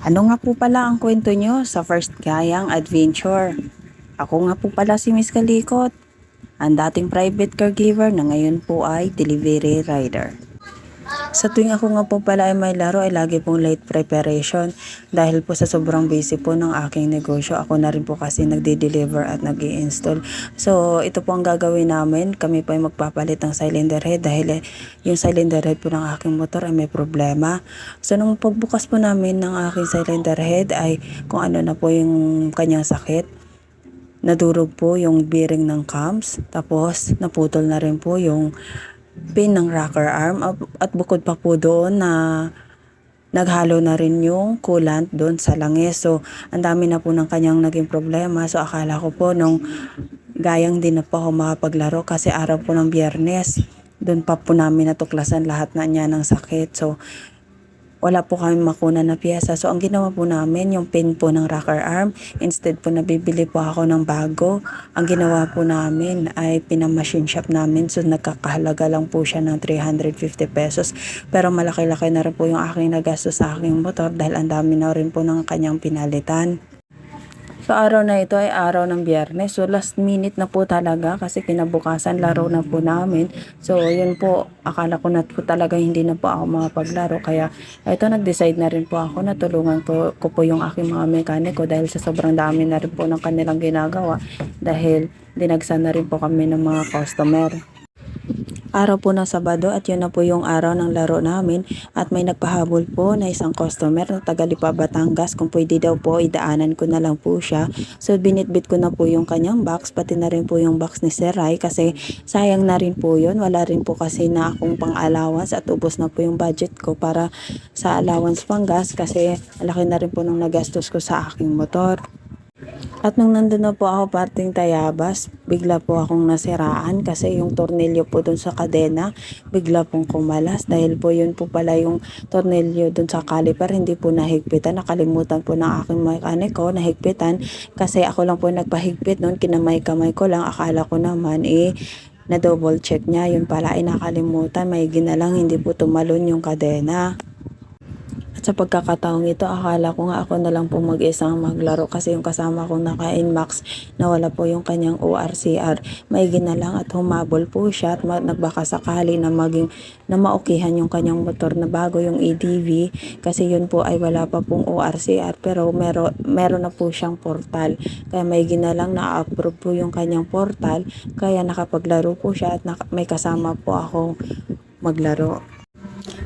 Ano nga po pala ang kwento nyo sa first gayang adventure? Ako nga po pala si Miss Kalikot, ang dating private caregiver na ngayon po ay delivery rider. Sa tuwing ako nga po pala ay may laro ay lagi pong late preparation dahil po sa sobrang busy po ng aking negosyo. Ako na rin po kasi nagde-deliver at nag install So ito po ang gagawin namin. Kami po ay magpapalit ng cylinder head dahil eh, yung cylinder head po ng aking motor ay may problema. So nung pagbukas po namin ng aking cylinder head ay kung ano na po yung kanyang sakit nadurog po yung bearing ng cams, tapos naputol na rin po yung pin ng rocker arm at- bukod pa po doon na naghalo na rin yung coolant doon sa langis. So, ang dami na po ng kanyang naging problema. So, akala ko po nung gayang din na po ako makapaglaro kasi araw po ng biyernes. Doon pa po namin natuklasan lahat na niya ng sakit. So, wala po kami makuna na pyesa. So, ang ginawa po namin, yung pin po ng rocker arm, instead po nabibili po ako ng bago, ang ginawa po namin ay pinamachine shop namin. So, nagkakahalaga lang po siya ng 350 pesos. Pero malaki-laki na rin po yung aking nagastos sa aking motor dahil ang dami na rin po ng kanyang pinalitan. So araw na ito ay araw ng biyernes. So last minute na po talaga kasi kinabukasan laro na po namin. So yun po, akala ko na po talaga hindi na po ako makapaglaro. Kaya ito nag-decide na rin po ako na tulungan po, ko po yung aking mga mekaniko dahil sa sobrang dami na rin po ng kanilang ginagawa. Dahil dinagsan na rin po kami ng mga customer. Araw po ng Sabado at yun na po yung araw ng laro namin at may nagpahabol po na isang customer na taga Lipa, Batangas kung pwede daw po idaanan ko na lang po siya. So binitbit ko na po yung kanyang box pati na rin po yung box ni Seray kasi sayang na rin po yun. Wala rin po kasi na akong pang allowance at ubos na po yung budget ko para sa allowance pang gas kasi laki na rin po nung nagastos ko sa aking motor. At nung nandun na po ako parting Tayabas, bigla po akong nasiraan kasi yung tornilyo po dun sa kadena, bigla pong kumalas. Dahil po yun po pala yung tornilyo dun sa caliper, hindi po nahigpitan. Nakalimutan po ng aking mekaniko nahigpitan. Kasi ako lang po nagpahigpit noon, kinamay-kamay ko lang, akala ko naman eh, na double check niya, yun pala ay nakalimutan, may ginalang hindi po tumalon yung kadena. Sa pagkakataong ito, akala ko nga ako na lang po mag-isang maglaro kasi yung kasama kong naka-Inmax na wala po yung kanyang ORCR. May ginalang at humabol po siya at nagbaka sakali na maging na maukihan yung kanyang motor na bago yung EDV kasi yun po ay wala pa pong ORCR pero mero, meron na po siyang portal. Kaya may ginalang na approve po yung kanyang portal kaya nakapaglaro po siya at may kasama po ako maglaro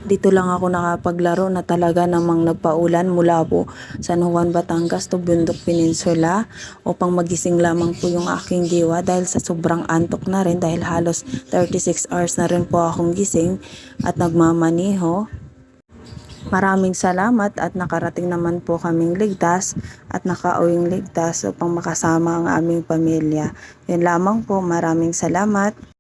dito lang ako nakapaglaro na talaga namang nagpaulan mula po San Juan, Batangas to Bundok Peninsula upang magising lamang po yung aking diwa dahil sa sobrang antok na rin dahil halos 36 hours na rin po akong gising at nagmamaniho. Maraming salamat at nakarating naman po kaming ligtas at nakauwing ligtas upang makasama ang aming pamilya. Yun lamang po, maraming salamat.